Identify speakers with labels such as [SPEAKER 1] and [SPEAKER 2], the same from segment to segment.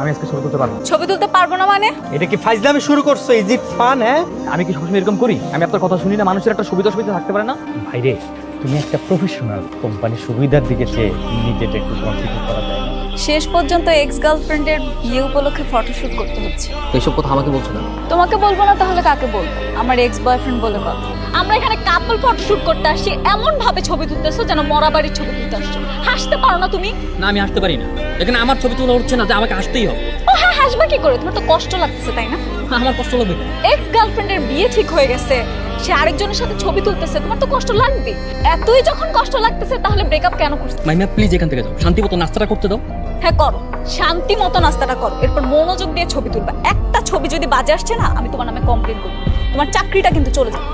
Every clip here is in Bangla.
[SPEAKER 1] আমি আজকে ছবি তুলতে পারব
[SPEAKER 2] ছবি তুলতে পারব না মানে?
[SPEAKER 1] এটা কি ফাইজলামি শুরু করছ ইজ ইট ফান হ্যাঁ? আমি কি সবসময় এরকম করি? আমি আপনার কথা শুনি না মানুষের একটা সুবিধা অসুবিধা থাকতে পারে না? ভাইরে তুমি একটা প্রফেশনাল কোম্পানির সুবিধার দিকে সে নিজেটা একটু কনফিডেন্ট করা যায় না।
[SPEAKER 2] শেষ পর্যন্ত এক্স গার্লফ্রেন্ডের বিয়ে উপলক্ষে ফটোশুট করতে হচ্ছে।
[SPEAKER 3] তো এইসব কথা আমাকে বলছো না
[SPEAKER 2] তোমাকে বলব না তাহলে কাকে বলব? আমার এক্স বয়ফ্রেন্ড বলে কথা। আমরা এখানে কাপল ফটোশুট করতে আসছি এমন ভাবে ছবি তুলতেছো যেন মরা বাড়ির ছবি তুলতে আসছো। হাসতে পারো না তুমি?
[SPEAKER 3] না আমি আসতে পারি না। এখানে আমার ছবি তোলা উঠছে না যে আমাকে আসতেই হবে।
[SPEAKER 2] ও হ্যাঁ হাসবা কি করে? তোমার তো কষ্ট লাগতেছে তাই না?
[SPEAKER 3] আমার কষ্ট লাগবে কেন?
[SPEAKER 2] এক্স গার্লফ্রেন্ডের বিয়ে ঠিক হয়ে গেছে। সে আরেকজনের সাথে ছবি তুলতেছে তোমার তো কষ্ট লাগবে এতই যখন কষ্ট লাগতেছে তাহলে ব্রেকআপ কেন করছ?
[SPEAKER 3] মাইমা প্লিজ এখান থেকে যাও। শান্তি মতো নাস্তাটা করতে দাও।
[SPEAKER 2] হ্যাঁ করো। শান্তি মতো নাস্তাটা করো। এরপর মনোযোগ দিয়ে ছবি তুলবা। একটা ছবি যদি বাজে আসছে না, আমি তোমার নামে কমপ্লেন করব। তোমার চাকরিটা কিন্তু চলে যাবে।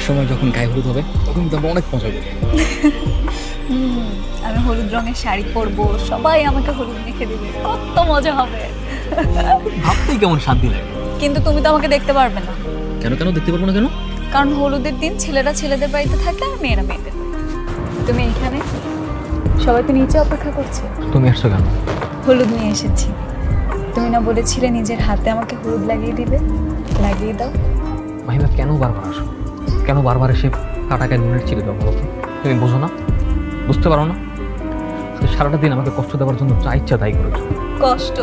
[SPEAKER 3] বিয়ের সময় যখন গায়ে হলুদ হবে তখন কিন্তু আমরা অনেক মজা করব
[SPEAKER 2] আমি হলুদ রঙের শাড়ি পরবো সবাই আমাকে হলুদ মেখে দিবে কত মজা হবে।
[SPEAKER 3] ভাবতেই কেমন শান্তি লাগে।
[SPEAKER 2] কিন্তু তুমি তো আমাকে দেখতে পারবে না।
[SPEAKER 3] কেন কেন দেখতে পারব না কেন?
[SPEAKER 2] কারণ হলুদের দিন ছেলেরা ছেলেদের বাড়িতে থাকে আর মেয়েরা মেয়েদের তুমি এখানে? সবাই তো নিচে অপেক্ষা করছে।
[SPEAKER 3] তুমি আসছো কেন?
[SPEAKER 2] হলুদ নিয়ে এসেছি। তুমি না বলেছিলে নিজের হাতে আমাকে হলুদ লাগিয়ে দিবে? লাগিয়ে দাও।
[SPEAKER 3] মাহিমা কেন বারবার আসো? কেন বারবার এসে কাটাকে নুনের চিড়ে দাও বলো তুমি বোঝো না? বুঝতে পারো না? সারাটা দিন আমাকে কষ্ট দেওয়ার জন্য যা ইচ্ছা তাই করেছ।
[SPEAKER 2] কষ্ট?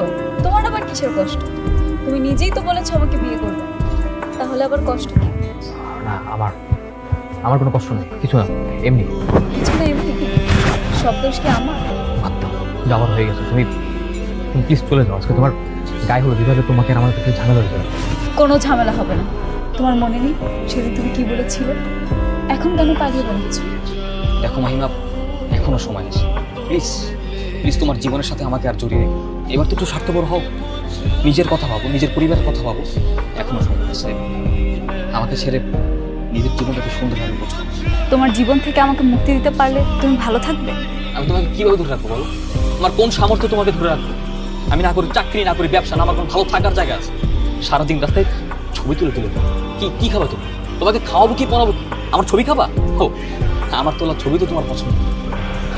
[SPEAKER 2] তোমার আবার কিসের কষ্ট? তুমি নিজেই তো বলেছ আমাকে বিয়ে করবে। তাহলে আবার কষ্ট কি?
[SPEAKER 3] না আমার আমার কোনো কষ্ট নেই কিছু না এমনি।
[SPEAKER 2] কিছু না এমনি? সব দোষ কি আমার?
[SPEAKER 3] যাওয়ার হয়ে গেছে তুমি তুমি প্লিজ চলে যাও আজকে তোমার গায়ে হলুদ বিভাগে তোমাকে আমার কাছে ঝামেলা হয়ে যাবে।
[SPEAKER 2] কোনো ঝামেলা হবে না। তোমার মনে নেই সেদিন তুমি কি বলেছিলে? এখন কেন পালিয়ে বলছো
[SPEAKER 4] দেখো মাহিমা এখনও সময় আছে। প্লিজ প্লিজ তোমার জীবনের সাথে আমাকে আর জড়িয়ে রেখো। এবার তো একটু স্বার্থপর হও। নিজের কথা ভাবো নিজের পরিবারের কথা ভাবো। এখনও সময় আছে। আমাকে ছেড়ে নিজের জীবনটাকে সুন্দরভাবে বোঝো
[SPEAKER 2] তোমার জীবন থেকে আমাকে মুক্তি দিতে পারলে তুমি ভালো থাকবে?
[SPEAKER 4] আমি তোমাকে কীভাবে ধরে রাখব বলো? আমার কোন সামর্থ্য তোমাকে ধরে রাখব? আমি না করি চাকরি না করি ব্যবসা না আমার কোনো ভালো থাকার জায়গা আছে। সারাদিন রাস্তায় ছবি তুলে তুলে। কি কি খাবে তুমি? তোমাকে খাওয়াবো কি পড়াবো? কি? আমার ছবি খাবা? হো আমার তোলা ছবি তো তোমার পছন্দ।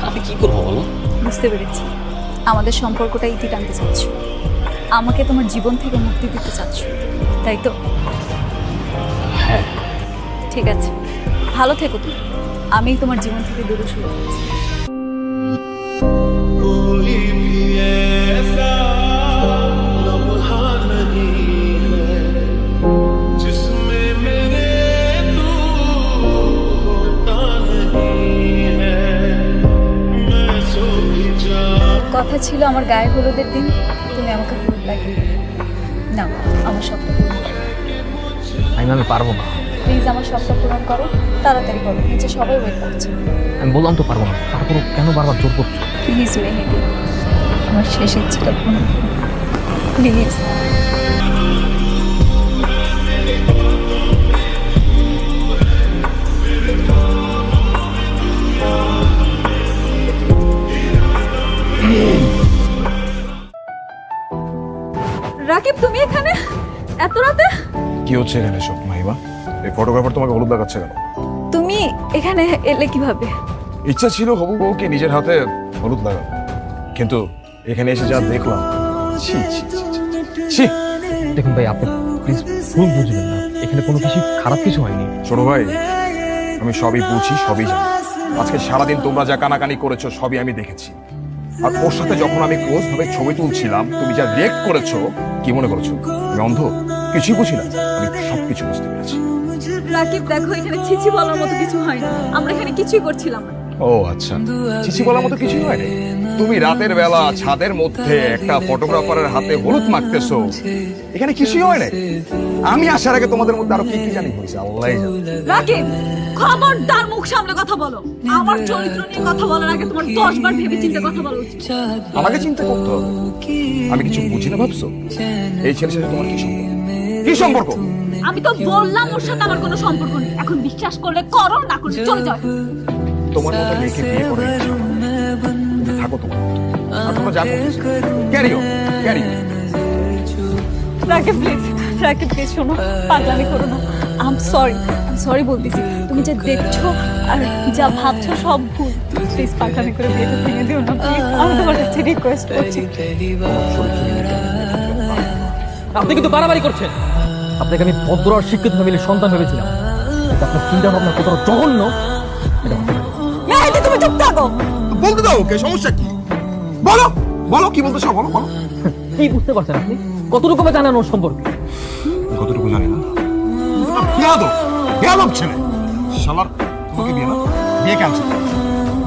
[SPEAKER 4] আমি কি করব বলো?
[SPEAKER 2] বুঝতে পেরেছি। আমাদের সম্পর্কটা ইতি টানতে চাচ্ছ। আমাকে তোমার জীবন থেকে মুক্তি দিতে চাচ্ছ। তাই তো?
[SPEAKER 4] হ্যাঁ।
[SPEAKER 2] ঠিক আছে। ভালো থেকো তুমি। আমি তোমার জীবন থেকে দূরে সরে যাচ্ছি। ছিল আমার গায়ে হলুদের দিন তুমি আমাকে হলুদ লাগিয়ে দিলে। না আমার স্বপ্ন
[SPEAKER 3] আমি আমি পারব না।
[SPEAKER 2] প্লিজ আমার স্বপ্ন পূরণ করো। তাড়াতাড়ি করো। নিচে সবাই ওয়েট করছে।
[SPEAKER 3] আমি বললাম তো পারব না। তারপরও কেন বারবার জোর করছ?
[SPEAKER 2] প্লিজ মেহেদি। আমার শেষ ইচ্ছেটা পূরণ প্লিজ
[SPEAKER 5] কি হচ্ছে এখানে সব মাহিমা? এই ফটোগ্রাফার তোমাকে হলুদ লাগাচ্ছে কেন?
[SPEAKER 2] তুমি এখানে এলে কীভাবে?
[SPEAKER 5] ইচ্ছা ছিল হবু বউকে নিজের হাতে হলুদ লাগানো কিন্তু এখানে এসে যা দেখলাম ছি ছি ছি, ছি, ছি
[SPEAKER 3] দেখুন ভাই আপনি প্লিজ ভুল বুঝবেন না। এখানে কোনো কিছু খারাপ কিছু হয়নি।
[SPEAKER 5] ছোট ভাই আমি সবই বুঝি সবই জানি। আজকে সারাদিন তোমরা যা কানাকানি করেছ সবই আমি দেখেছি। আর ওর সাথে যখন আমি ক্লোজ ভাবে ছবি তুলছিলাম তুমি যা রিয়েক্ট করেছ কি মনে করেছ? আমি অন্ধ? কিছুই বুঝি না। আমি সবকিছু বুঝতে পেরেছি।
[SPEAKER 2] রাকিব দেখো এখানে ছিছি বলার মতো কিছু হয়নি। আমরা এখানে কিছুই করছিলাম না।
[SPEAKER 5] ও আচ্ছা। চিচি বলার মতো কিছুই হয় না তুমি রাতের বেলা ছাদের মধ্যে একটা ফটোগ্রাফারের হাতে হলুদ মাখতেছো। এখানে কিছুই হয় না আমি আসার আগে তোমাদের মধ্যে আরও কি কি জানি হয়েছে আল্লাহ
[SPEAKER 2] রাকিব খবরদার মুখ সামনে কথা বলো। আমার চরিত্র নিয়ে কথা বলার আগে তোমার দশ বার ভেবে চিন্তে কথা বলা উচিত।
[SPEAKER 5] আমাকে চিন্তা করতে হবে। আমি কিছু বুঝি না ভাবছ? এই ছেলের সাথে তোমার কি সম্পর্ক? কি সম্পর্ক?
[SPEAKER 2] আমি তো বললাম ওর সাথে আমার কোনো সম্পর্ক নেই। এখন বিশ্বাস করলে করো না করলে চলে যাও।
[SPEAKER 5] তোমার মতো মেয়েকে বিয়ে করে থাকো তোমার আর তোমরা যা ক্যারিও carry
[SPEAKER 2] Rakib please Rakib please শোনো পাগলামি করো না। আম সরি আম সরি বলতেছি। তুমি যা দেখছ আর যা ভাবছ সব ভুল। প্লিজ পাগলামি করে বিয়েটা ভেঙে দিও না আমি তোমার কাছে রিকোয়েস্ট করছি।
[SPEAKER 1] আপনি কিন্তু বাড়াবাড়ি করছেন। আপনাকে আমি ভদ্র আর শিক্ষিত ফ্যামিলির সন্তান ভেবেছিলাম। কিন্তু আপনার চিন্তা ভাবনা কতটা জঘন্য
[SPEAKER 2] তুমি চুপ থাকো।
[SPEAKER 5] বলতে দাও ওকে সমস্যা কি? বলো বলো কি বলতে চাও বলো বলো।
[SPEAKER 1] কি বুঝতে পারছেন আপনি? কতটুকু জানেন ওর সম্পর্কে?
[SPEAKER 5] কতটুকু জানি না। বেয়াদব বেয়াদব ছেলে? শালার তোমাকে বিয়ে না? বিয়ে ক্যান্সেল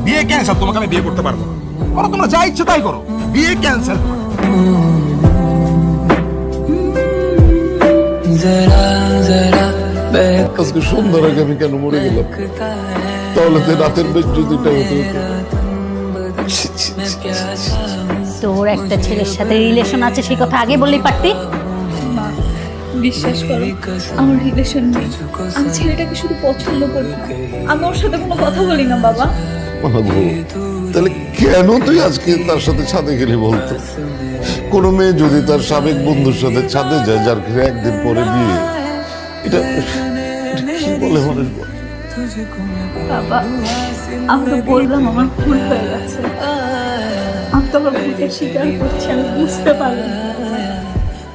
[SPEAKER 5] বিয়ে ক্যান্সেল তোমাকে আমি বিয়ে করতে পারব না। করো তোমরা যা ইচ্ছে তাই করো। বিয়ে ক্যান্সেল
[SPEAKER 6] আজকে সন্ধ্যার আগে আমি কেন মরে গেলাম? তাহলে তো রাতের বেশ হতো ছি।
[SPEAKER 7] তোর একটা ছেলের সাথে রিলেশন আছে সেই কথা আগে বললেই পারতি?
[SPEAKER 2] বিশ্বাস করো আমার রিলেশন নেই। আমি ছেলেটাকে শুধু পছন্দ করি আমি ওর সাথে কোনো কথা বলি না বাবা।
[SPEAKER 6] তাহলে কেন তুই আজকে তার সাথে ছাদে গেলি বলতো? কোনো মেয়ে যদি তার সাবেক বন্ধুর সাথে ছাদে যায়, যার কিনা একদিন পরে বিয়ে, এটা কি বলে মানুষ বল?
[SPEAKER 2] বাবা, আমি তো বললাম আমার ভুল হয়ে গেছে। আমি তো স্বীকার করছি, আমি বুঝতে পারলাম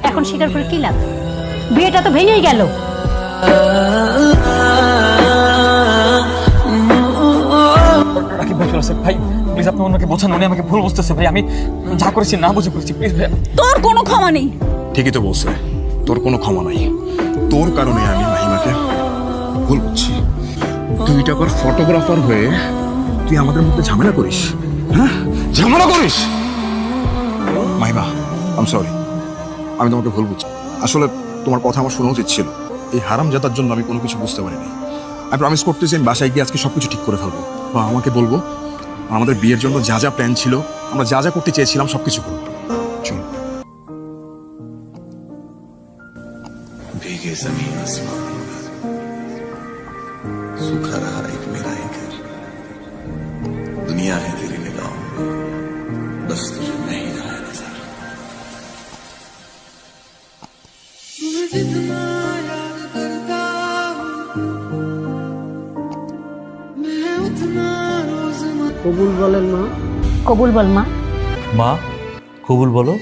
[SPEAKER 7] এখন স্বীকার করে কি লাভ? বিয়েটা তো ভেঙেই গেল।
[SPEAKER 4] রাকিব ভাই ফিরোজ ভাই প্লিজ আপনি ওনাকে বোঝান উনি আমাকে ভুল বুঝতেছে। ভাই আমি যা করেছি না বুঝে করেছি প্লিজ ভাই।
[SPEAKER 2] তোর কোনো ক্ষমা নেই।
[SPEAKER 5] ঠিকই তো বলছে তোর কোনো ক্ষমা নাই। তোর কারণে আমি মাহিমাকে ভুল করছি দুই টাকার ফটোগ্রাফার হয়ে তুই আমাদের মধ্যে ঝামেলা করিস হ্যাঁ? ঝামেলা করিস! মাহিমা আম সরি আমি তোমাকে ভুল বুঝছি। আসলে তোমার কথা আমার শোনা উচিত ছিল। এই হারাম জাতার জন্য আমি কোনো কিছু বুঝতে পারিনি। আমি প্রমিস করতেছি আমি বাসায় গিয়ে আজকে সবকিছু ঠিক করে ফেলব। বা আমাকে বলব, আমাদের বিয়ের জন্য যা যা প্ল্যান ছিল, আমরা যা যা করতে চেয়েছিলাম সব কিছু করব চল
[SPEAKER 8] জমিন
[SPEAKER 9] আসমান। এক মা
[SPEAKER 7] কবুল বল মা।
[SPEAKER 10] মা কবুল বলো।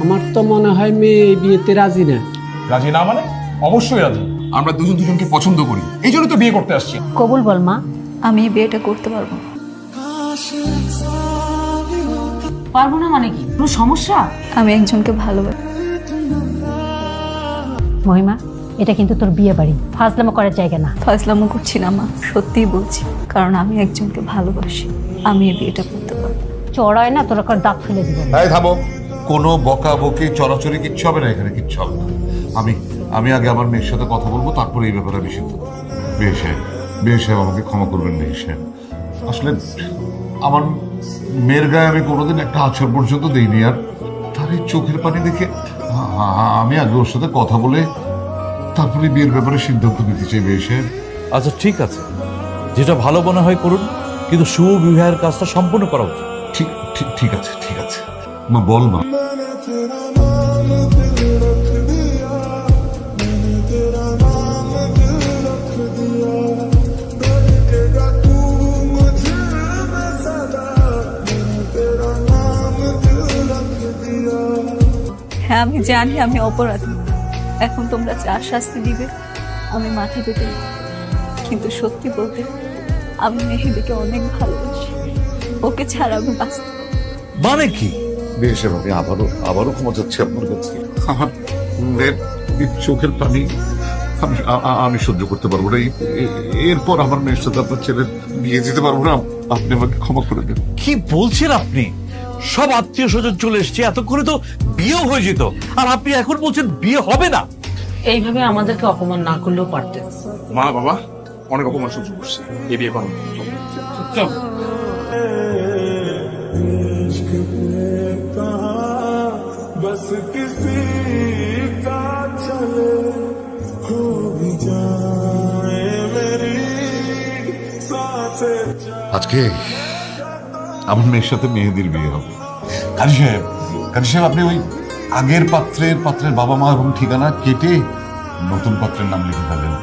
[SPEAKER 9] আমার তো মনে হয় মেয়ে এই বিয়েতে রাজি না।
[SPEAKER 5] রাজি না মানে? অবশ্যই রাজি। আমরা দুজন দুজনকে পছন্দ করি। এই জন্য তো বিয়ে করতে আসছি।
[SPEAKER 7] কবুল বল মা।
[SPEAKER 2] আমি এই বিয়েটা করতে পারব না।
[SPEAKER 7] পারব না মানে কি? কোনো সমস্যা?
[SPEAKER 2] আমি একজনকে ভালোবাসি।
[SPEAKER 7] মহিমা এটা কিন্তু তোর বিয়ে বাড়ি। ফাজলামো করার জায়গা না।
[SPEAKER 2] ফাজলামো করছি না মা। সত্যিই বলছি। কারণ আমি একজনকে ভালোবাসি। আমি এই বিয়েটা করতে পারব
[SPEAKER 7] চড়ায় না তোর কার দাঁত ফেলে দিব।
[SPEAKER 6] এই থামো। কোনো বকাবকি চড়াচড়ি কিচ্ছু হবে না এখানে কিচ্ছু হবে না। আমি আমি আগে আমার মেয়ের সাথে কথা বলব তারপরে এই ব্যাপারে আমি সিদ্ধান্ত। বিয়ে সাহেব বিয়ে সাহেব আমাকে ক্ষমা করবেন বিয়ে সাহেব। আসলে আমার মেয়ের গায়ে আমি কোনোদিন একটা আছর পর্যন্ত দিইনি আর তার এই চোখের পানি দেখে আমি আগে ওর সাথে কথা বলে তারপরে বিয়ের ব্যাপারে সিদ্ধান্ত নিতে চাই বিয়ে সাহেব।
[SPEAKER 10] আচ্ছা ঠিক আছে। যেটা ভালো মনে হয় করুন কিন্তু শুভ বিবাহের কাজটা সম্পূর্ণ করা উচিত।
[SPEAKER 6] ঠিক ঠিক ঠিক আছে ঠিক আছে। মা, বল মা।
[SPEAKER 2] হ্যাঁ আমি জানি আমি অপরাধী। এখন তোমরা যা শাস্তি দিবে, আমি মাথা পেতে কিন্তু সত্যি বলতে, আমি মেহেদিকে অনেক ভালোবাসি। ওকে ছাড়া আমি বাঁচতে
[SPEAKER 6] মানে কি? আমি আবারও আবারও ক্ষমা চাচ্ছি আপনার কাছে। আমার মেয়ের চোখের পানি আমি সহ্য করতে পারব না। এরপর আমার মেয়ের সাথে আপনার ছেলের বিয়ে দিতে পারব না। আপনি আমাকে ক্ষমা করে দেন।
[SPEAKER 10] কি বলছেন আপনি? সব আত্মীয় স্বজন চলে এসছে এতক্ষণে তো বিয়েও হয়ে যেত। আর আপনি এখন বলছেন বিয়ে হবে না।
[SPEAKER 11] এইভাবে আমাদেরকে অপমান না করলেও পারতেন।
[SPEAKER 5] মা বাবা অনেক অপমান সহ্য করছি। এই বিয়ে করো চল।
[SPEAKER 6] আজকে আমার মেয়ের সাথে মেহেদির বিয়ে হবে। কাজী সাহেব কাজী সাহেব, আপনি ওই আগের পাত্রের পাত্রের বাবা মা এবং ঠিকানা কেটে নতুন পাত্রের নাম লিখে ফেলেন